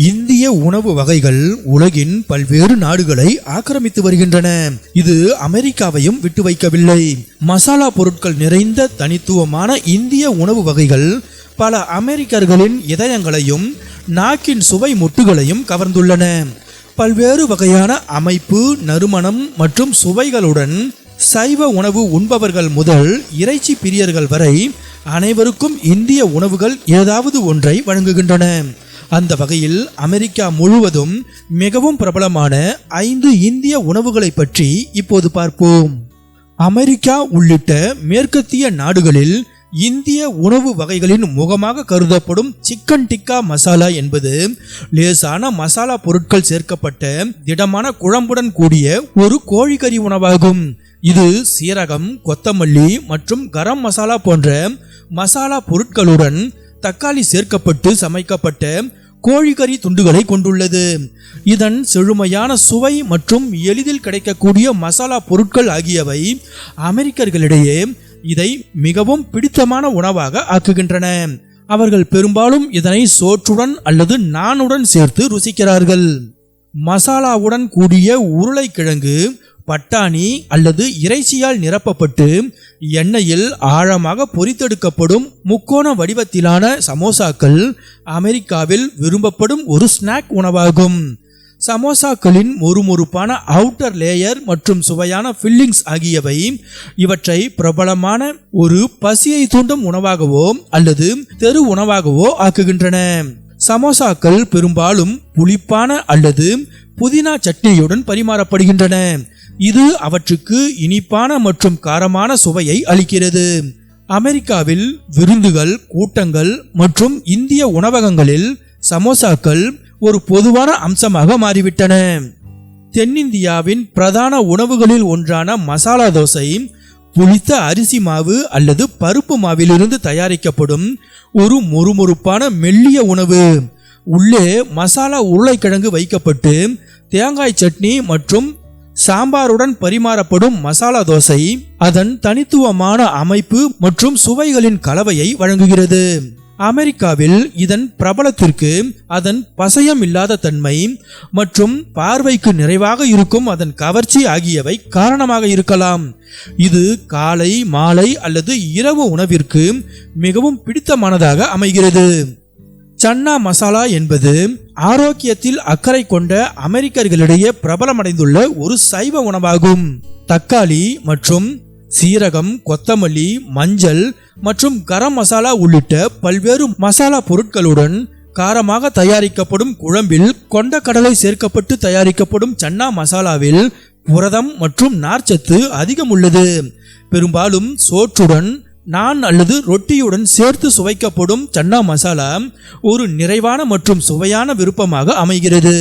இந்திய உணவு வகைகள் உலகின் பல்வேறு நாடுகளை ஆக்கிரமித்து வருகின்றன. இது அமெரிக்காவையும் விட்டு வைக்கவில்லை. மசாலா பொருட்கள் நிறைந்த தனித்துவமான இந்திய உணவு வகைகள் பல அமெரிக்கர்களின் இதயங்களையும் நாக்கின் சுவை முட்டுகளையும் கவர்ந்துள்ளன. பல்வேறு வகையான அமைப்பு நறுமணம் மற்றும் சுவைகளுடன் சைவ உணவு உண்பவர்கள் முதல் இறைச்சி பிரியர்கள் வரை அனைவருக்கும் இந்திய உணவுகள் ஏதாவது ஒன்றை வழங்குகின்றன. அந்த வகையில் அமெரிக்கா முழுவதும் மிகவும் பிரபலமான ஐந்து இந்திய உணவுகளை பற்றி இப்போது பார்ப்போம். அமெரிக்கா உள்ளிட்ட மேற்கத்திய நாடுகளில் இந்திய உணவு வகைகளின் முகமாக கருதப்படும் சிக்கன் டிக்கா மசாலா என்பது லேசான மசாலா பொருட்கள் சேர்க்கப்பட்ட திடமான குழம்புடன் கூடிய ஒரு கோழிக்கறி உணவாகும். இது சீரகம் கொத்தமல்லி மற்றும் கரம் மசாலா போன்ற மசாலா பொருட்களுடன் தக்காளி சேர்க்கப்பட்டு சமைக்கப்பட்ட கோழிக்கறி துண்டுகளை கொண்டுள்ளது. இதன் செழுமையான சுவை மற்றும் எளிதில் கிடைக்கக்கூடிய மசாலா பொருட்கள் ஆகியவை அமெரிக்கர்களிடையே இதை மிகவும் பிடித்தமான உணவாக ஆக்குகின்றன. அவர்கள் பெரும்பாலும் இதனை சோற்றுடன் அல்லது நானுடன் சேர்த்து ருசிக்கிறார்கள். மசாலாவுடன் கூடிய உருளைக்கிழங்கு பட்டாணி அல்லது இறைச்சியால் நிரப்பப்பட்டு எண்ணெயில் ஆழமாக பொரித்தெடுக்கப்படும் முக்கோண வடிவத்திலான சமோசாக்கள் அமெரிக்காவில் விரும்பப்படும் ஒரு ஸ்நாக் உணவாகும். சமோசாக்களின் மொறுமொறுப்பான அவுட்டர் லேயர் மற்றும் சுவையான ஃபில்லிங்ஸ் ஆகியவை இவற்றை பிரபலமான ஒரு பசியை தூண்டும் உணவாகவோ அல்லது தெரு உணவாகவோ ஆக்குகின்றன. சமோசாக்கள் பெரும்பாலும் புளிப்பான அல்லது புதினா சட்னியுடன் பரிமாறப்படுகின்றன. இது அவற்றுக்கு இனிப்பான மற்றும் காரமான சுவையை அளிக்கிறது. அமெரிக்காவில் விருந்துகள் கூட்டங்கள் மற்றும் இந்திய உணவகங்களில் சமோசாக்கள் ஒரு பொதுவான அம்சமாக மாறிவிட்டன. தென்னிந்தியாவின் பிரதான உணவுகளில் ஒன்றான மசாலா தோசை புளித்த அரிசி மாவு அல்லது பருப்பு மாவிலிருந்து தயாரிக்கப்படும் ஒரு மொறுமொறுப்பான மெல்லிய உணவு. உள்ளே மசாலா உருளைக்கிழங்கு வைக்கப்பட்டு தேங்காய் சட்னி மற்றும் சாம்பாருடன் பரிமாறப்படும் மசாலா தோசை அதன் தனித்துவமான அமைப்பு மற்றும் சுவைகளின் கலவையை வழங்குகிறது. அமெரிக்காவில் இதன் பிரபலத்திற்கு அதன் பசையம் இல்லாத தன்மை மற்றும் பார்வைக்கு நிறைவாக இருக்கும் அதன் கவர்ச்சி ஆகியவை காரணமாக இருக்கலாம். இது காலை மாலை அல்லது இரவு உணவிற்கு மிகவும் பிடித்தமானதாக அமைகிறது. சன்னா மசாலா என்பது ஆரோக்கியத்தில் அக்கறை கொண்ட அமெரிக்கர்களிடையே பிரபலமடைந்துள்ள ஒரு சைவ உணவாகும். தக்காளி மற்றும் சீரகம் கொத்தமல்லி மஞ்சள் மற்றும் கரம் மசாலா உள்ளிட்ட பல்வேறு மசாலா பொருட்களுடன் காரமாக தயாரிக்கப்படும் குழம்பில் கொண்ட கடலை சேர்க்கப்பட்டு தயாரிக்கப்படும் சன்னா மசாலாவில் புரதம் மற்றும் நார்ச்சத்து அதிகம் உள்ளது. பெரும்பாலும் சோற்றுடன் நான் அல்லது ரொட்டியுடன் சேர்த்து சுவைக்கப்படும் சன்னா மசாலா ஒரு நிறைவான மற்றும் சுவையான விருப்பமாக அமைகிறது.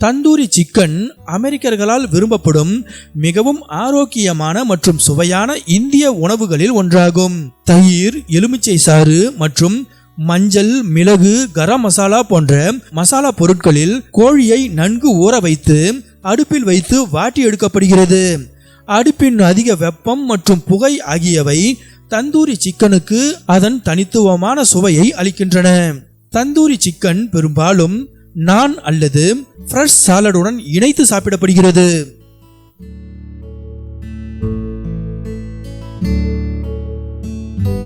தந்தூரி சிக்கன் அமெரிக்கர்களால் விரும்பப்படும் மிகவும் ஆரோக்கியமான மற்றும் சுவையான இந்திய உணவுகளில் ஒன்றாகும். தயிர் எலுமிச்சை சாறு மற்றும் மஞ்சள் மிளகு கரம் மசாலா போன்ற மசாலா பொருட்களில் கோழியை நன்கு ஊற வைத்து அடுப்பில் வைத்து வாட்டி எடுக்கப்படுகிறது. அடுப்பின் அதிக வெப்பம் மற்றும் புகை ஆகியவை தந்தூரி சிக்கனுக்கு அதன் தனித்துவமான சுவையை அளிக்கின்றன. தந்தூரி சிக்கன் பெரும்பாலும் நான் அல்லது ஃப்ரெஷ் சாலடுடன் இணைத்து சாப்பிடப்படுகிறது.